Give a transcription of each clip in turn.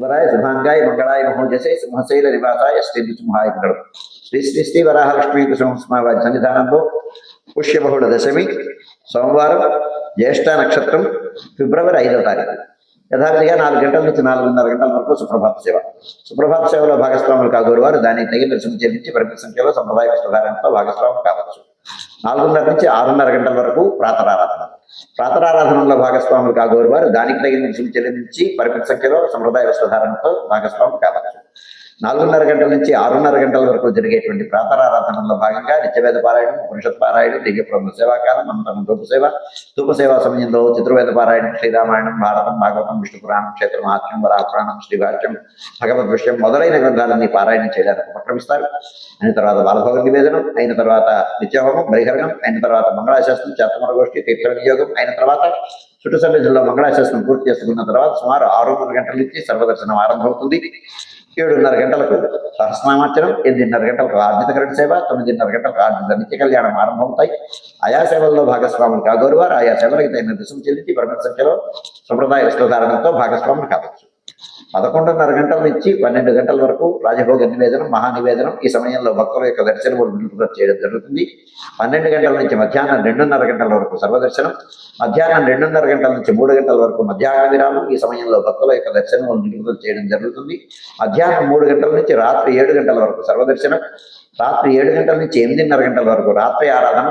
సుందరాయ శుభాంగాయ మంగళాయ మహోజసే సింహశైల నివాసాయ శ్రీ నృసింహాయ మంగళం శ్రీ శ్రీ శ్రీ వరాహలక్ష్మీ కుసుమస్మావారి సన్నిధానంలో పుష్యబహుళ దశమి సోమవారం జ్యేష్ఠ నక్షత్రం ఫిబ్రవరి ఐదవ తారీఖు యథావిధిగా నాలుగు గంటల నుంచి నాలుగున్నర గంటల వరకు సుప్రభాత సేవ। సుప్రభాత సేవలో భాగస్వాములు కాగోరు వారు దానికి తగిన రుసుము చెల్లించి పరిమిత సంఖ్యలో సంప్రదాయ వస్త్రధారణతో భాగస్వాములు కావచ్చు. నాలుగున్నర నుంచి ఆరున్నర గంటల వరకు ప్రాతరారాధన. ప్రాతరారాధనలో భాగస్వాములు కాగోరు వారు. దానికి తగిన రుసుము చెల్లించి పరిమిత సంఖ్యలో సంప్రదాయ వస్త్రధారణతో భాగస్వాములు కావచ్చు. నాలుగున్నర గంటల నుంచి ఆరున్నర గంటల వరకు జరిగేటువంటి ప్రాతరారాధనలో భాగంగా నిత్యవేద పారాయణం పురుషత్ పారాయణం దివ్యప్రభు సేవాకాలం అనంతరం ధూప సేవ. ధూప సేవా సమయంలో చతుర్వేద పారాయణం శ్రీరామాయణం భారతం భాగవతం విష్ణు పురాణం క్షేత్ర మహాత్మ్యం వరాపురాణం శ్రీభాష్యం భగవద్ విషయం మొదలైన గ్రంథాలన్నీ పారాయణం చేయడానికి ఉపక్రమిస్తారు. అయిన తర్వాత బాలభోగ నివేదనం అయిన తర్వాత నిత్యహోమం బహిహరణం అయిన తర్వాత మంగళాశాస్త్రం చేతమర గోష్ఠి తీర్థ వినియోగం అయిన తర్వాత చుట్టు సన్నిధిలో మంగళాశాస్త్రం పూర్తి చేసుకున్న తర్వాత సుమారు ఆరున్నర గంటల నుంచి సర్వదర్శనం ఆరంభమవుతుంది. ఏడున్నర గంటలకు సహస్రనామార్చనం ఎనిమిదిన్నర గంటలకు ఆర్జితకరణ సేవ తొమ్మిదిన్నర గంటలకు ఆర్థిక నిత్య కళ్యాణం ఆరంభమవుతాయి. ఆయా సేవల్లో భాగస్వాములు కాగోరు వారు ఆయా సేవలకు తగిన రుసుము చెల్లించి పరిమిత సంఖ్యలో సంప్రదాయ వస్త్రధారణతో భాగస్వాములు కావచ్చు. పదకొండున్నర గంటల నుంచి పన్నెండు గంటల వరకు రాజభోగ నివేదనం మహానివేదనం ఈ సమయంలో భక్తుల యొక్క దర్శనం చేయడం జరుగుతుంది. పన్నెండు గంటల నుంచి మధ్యాహ్నం రెండున్నర గంటల వరకు సర్వదర్శనం మధ్యాహ్నం రెండున్నర గంటల నుంచి మూడు గంటల వరకు మధ్యాహ్న విరామం ఈ సమయంలో భక్తుల యొక్క దర్శనం నిలుపుదల చేయడం జరుగుతుంది. మధ్యాహ్నం మూడు గంటల నుంచి రాత్రి ఏడు గంటల వరకు సర్వదర్శనం రాత్రి ఏడు గంటల నుంచి ఎనిమిదిన్నర గంటల వరకు రాత్రి ఆరాధన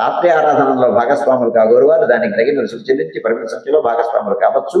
రాత్రి ఆరాధనలో భాగస్వాములు కాగోరు వారు దానికి తగిన రుసుము చెల్లించి పరిమిత సంఖ్యలో భాగస్వాములు కావచ్చు.